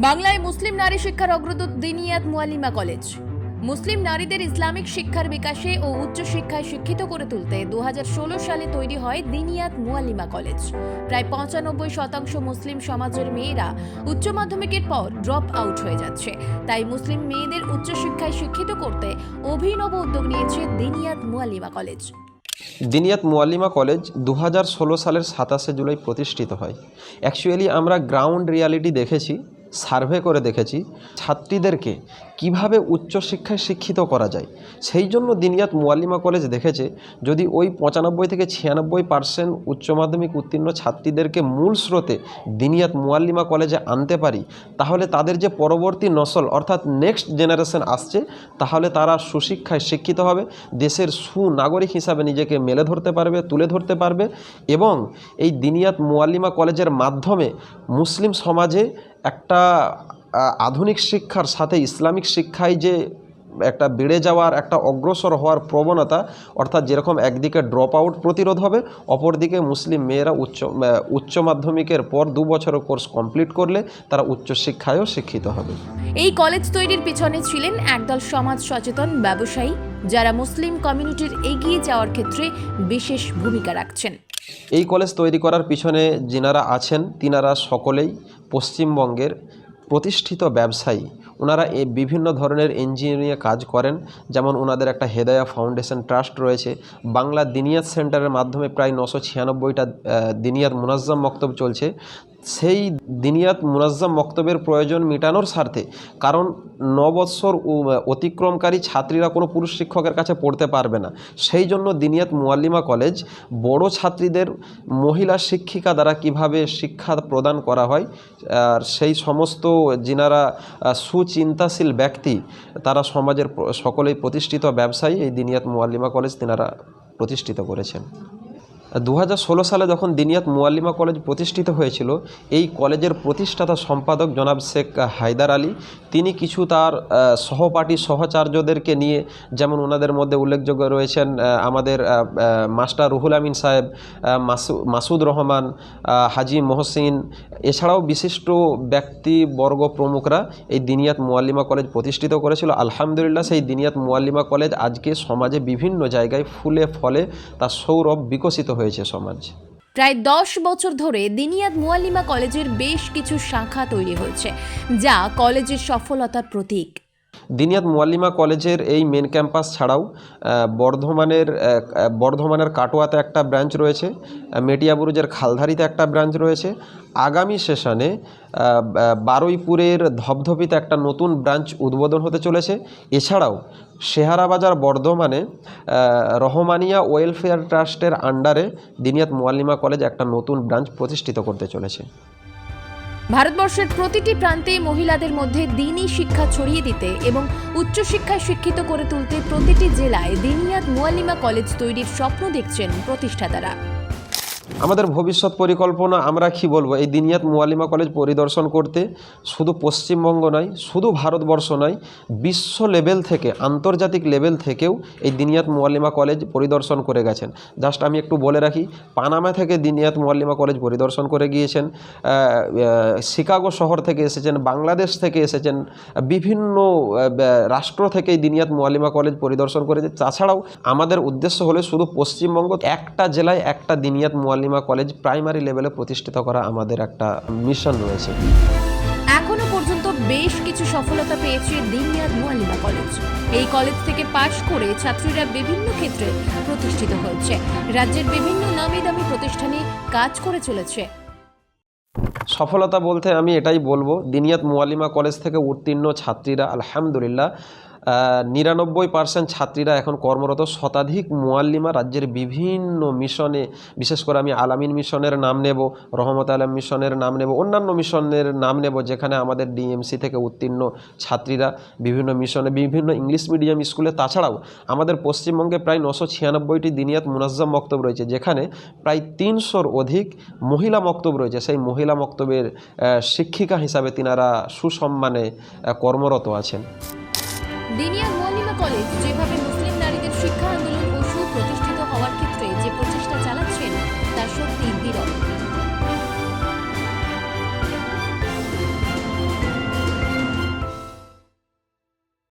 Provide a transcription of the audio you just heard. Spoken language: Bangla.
বাংলায় মুসলিম নারী শিক্ষার অগ্রদূত দিনিয়াত মুয়ালিমা কলেজ। মুসলিম নারীদের ইসলামিক শিক্ষার বিকাশে ও উচ্চ শিক্ষায় শিক্ষিত করে তুলতে দু হাজার ষোলো সালে তৈরি হয় দিনিয়াত মুয়াল্লিমা কলেজ। প্রায় পঁচানব্বই শতাংশ মুসলিম সমাজের মেয়েরা উচ্চ মাধ্যমিকের পর ড্রপ আউট হয়ে যাচ্ছে। তাই মুসলিম মেয়েদের উচ্চ শিক্ষায় শিক্ষিত করতে অভিনব উদ্যোগ নিয়েছে দিনিয়াত মুয়ালিমা কলেজ। দিনিয়াত মুয়াল্লিমা কলেজ দু হাজার ষোলো সালের সাতাশে জুলাই প্রতিষ্ঠিত হয়। অ্যাকচুয়ালি আমরা গ্রাউন্ড রিয়ালিটি দেখেছি। সার্ভে করে দেখেছি ছাত্রীদেরকে কীভাবে উচ্চশিক্ষায় শিক্ষিত করা যায়। সেই জন্য দিনিয়াত মুয়াল্লিমা কলেজ দেখেছে যদি ওই পঁচানব্বই থেকে ছিয়ানব্বই পার্সেন্ট উচ্চ মাধ্যমিক উত্তীর্ণ ছাত্রীদেরকে মূল স্রোতে দিনিয়াত মুয়াল্লিমা কলেজে আনতে পারি, তাহলে তাদের যে পরবর্তী নসল অর্থাৎ নেক্সট জেনারেশন আসছে, তাহলে তারা সুশিক্ষায় শিক্ষিত হবে, দেশের সুনাগরিক হিসাবে নিজেকে মেলে ধরতে পারবে, তুলে ধরতে পারবে এবং এই দিনিয়াত মুয়াল্লিমা কলেজের মাধ্যমে মুসলিম সমাজে একটা আধুনিক শিক্ষার সাথে ইসলামিক শিক্ষায় যে একটা বেড়ে যাওয়ার, একটা অগ্রসর হওয়ার প্রবণতা, অর্থাৎ যেরকম একদিকে ড্রপ আউট প্রতিরোধ হবে, অপরদিকে মুসলিম মেয়েরা উচ্চ উচ্চ মাধ্যমিকের পর দু বছরের কোর্স কমপ্লিট করলে তারা উচ্চ শিক্ষায়ও শিক্ষিত হবে। এই কলেজ তৈরির পিছনে ছিলেন একদল সমাজ সচেতন ব্যবসায়ী যারা মুসলিম কমিউনিটির এগিয়ে যাওয়ার ক্ষেত্রে বিশেষ ভূমিকা রাখছেন। এই কলেজ তৈরি করার পিছনে যিনারা আছেন, তিনারা সকলেই পশ্চিমবঙ্গের প্রতিষ্ঠিত ব্যবসায়ী। ওনারা বিভিন্ন ধরনের ইঞ্জিনিয়ারিংয়ে কাজ করেন। যেমন ওনাদের একটা হেদায়া ফাউন্ডেশন ট্রাস্ট রয়েছে। বাংলা দিনিয়াত সেন্টারের মাধ্যমে প্রায় নশো ছিয়ানব্বইটা দিনিয়াত মুনাজ্জাম মক্তব চলছে। সেই দিনিয়াত মুনাজ্জাম মক্তবের প্রয়োজন মেটানোর স্বার্থে কারণ ন বৎসর অতিক্রমকারী ছাত্রীরা কোনো পুরুষ শিক্ষকের কাছে পড়তে পারবে না। সেই জন্য দিনিয়াত মুয়াল্লিমা কলেজ বড় ছাত্রীদের মহিলা শিক্ষিকা দ্বারা কীভাবে শিক্ষা প্রদান করা হয় আর সেই সমস্ত যিনারা আহ, সুচিন্তাশীল ব্যক্তি, তারা সমাজের সকলেই প্রতিষ্ঠিত ব্যবসায়ী, এই দিনিয়াত মুয়াল্লিমা কলেজ তিনারা প্রতিষ্ঠিত করেছেন। দু হাজার ষোলো সালে যখন দিনিয়াত মুয়াল্লিমা কলেজ প্রতিষ্ঠিত হয়েছিল, এই কলেজের প্রতিষ্ঠাতা সম্পাদক জনাব শেখ হায়দার আলী তিনি কিছু তার সহপাঠী সহচার্যদেরকে নিয়ে যেমন ওনাদের মধ্যে উল্লেখযোগ্য রয়েছেন আমাদের মাস্টার রুহুল আমিন সাহেব মাসু- মাসুদ রহমান হাজি মহসিন, এছাড়াও বিশিষ্ট ব্যক্তিবর্গ প্রমুখরা এই দিনিয়াত মুয়াল্লিমা কলেজ প্রতিষ্ঠিত করেছিল। আলহামদুলিল্লাহ, সেই দিনিয়াত মুয়াল্লিমা কলেজ আজকে সমাজে বিভিন্ন জায়গায় ফুলে ফলে তার সৌরভ বিকশিত হয়েছে সমাজ। প্রায় দশ বছর ধরে দিনিয়াদ মুয়াল্লিমা কলেজের বেশ কিছু শাখা তৈরি হয়েছে, যা কলেজের সফলতার প্রতীক। দিনিয়াত মুয়াল্লিমা কলেজের এই মেন ক্যাম্পাস ছাড়াও বর্ধমানের বর্ধমানের কাটোয়াতে একটা ব্রাঞ্চ রয়েছে মেটিয়াবুরুজের খালধারিতে একটা ব্রাঞ্চ রয়েছে। আগামী সেশনে বারুইপুরের ধপধপিতে একটা নতুন ব্রাঞ্চ উদ্বোধন হতে চলেছে। এছাড়াও, শেহারাবাজার বর্ধমানে রহমানিয়া ওয়েলফেয়ার ট্রাস্টের আন্ডারে দিনিয়াত মুয়াল্লিমা কলেজ একটা নতুন ব্রাঞ্চ প্রতিষ্ঠিত করতে চলেছে। ভারতবর্ষের প্রতিটি প্রান্তে মহিলাদের মধ্যে দিনই শিক্ষা ছড়িয়ে দিতে এবং উচ্চশিক্ষায় শিক্ষিত করে তুলতে প্রতিটি জেলায় দিনিয়াত মোয়ালিমা কলেজ তৈরির স্বপ্ন দেখছেন প্রতিষ্ঠাতারা। আমাদের ভবিষ্যৎ পরিকল্পনা আমরা কি বলব? এই দিনিয়াত মুয়াল্লিমা কলেজ পরিদর্শন করতে শুধু পশ্চিমবঙ্গ নয়, শুধু ভারতবর্ষ নয়, বিশ্ব লেভেল থেকে, আন্তর্জাতিক লেভেল থেকেও এই দিনিয়াত মুয়াল্লিমা কলেজ পরিদর্শন করে গেছেন। জাস্ট আমি একটু বলে রাখি, পানামা থেকে দিনিয়াত মুয়াল্লিমা কলেজ পরিদর্শন করে গিয়েছেন শিকাগো শহর থেকে এসেছেন, বাংলাদেশ থেকে এসেছেন, বিভিন্ন রাষ্ট্র থেকে এই দিনিয়াত মুয়াল্লিমা কলেজ পরিদর্শন করেছে। তাছাড়াও আমাদের উদ্দেশ্য হলে শুধু পশ্চিমবঙ্গ, একটা জেলায় একটা দিনিয়াত মুয়াল্লিমা কলেজ প্রাইমারি লেভেলে প্রতিষ্ঠিত করা আমাদের একটা মিশন রয়েছে। এখনও পর্যন্ত বেশ কিছু সফলতা পেয়েছে দিনিয়াত মুয়াল্লিমা কলেজ। এই কলেজ থেকে পাশ করে ছাত্রীরা বিভিন্ন ক্ষেত্রে প্রতিষ্ঠিত হয়েছে। রাজ্যের বিভিন্ন নামি দামি প্রতিষ্ঠানে কাজ করে চলেছে। সফলতা বলতে আমি এটাই বলব দিনিয়াত মুয়াল্লিমা কলেজ থেকে উত্তীর্ণ ছাত্রীরা আলহামদুলিল্লাহ নিরানব্বই পার্সেন্ট ছাত্রীরা এখন কর্মরত। শতাধিক মুয়াল্লিমা রাজ্যের বিভিন্ন মিশনে, বিশেষ করে আমি আলামিন মিশনের নাম নেব, রহমত আলম মিশনের নাম নেব, অন্যান্য মিশনের নাম নেব, যেখানে আমাদের ডিএমসি থেকে উত্তীর্ণ ছাত্রীরা বিভিন্ন মিশনে, বিভিন্ন ইংলিশ মিডিয়াম স্কুলে। তাছাড়াও আমাদের পশ্চিমবঙ্গে প্রায় নশো ছিয়ানব্বইটি দিনিয়াত মুনাজ্জাম মক্তব রয়েছে, যেখানে প্রায় তিনশোর অধিক মহিলা মক্তব রয়েছে। সেই মহিলা মক্তবের শিক্ষিকা হিসাবে তিনারা সুসম্মানে কর্মরত আছেন। দিনিয়াত মুয়াল্লিমা কলেজ যেভাবে মুসলিম নারীদের শিক্ষা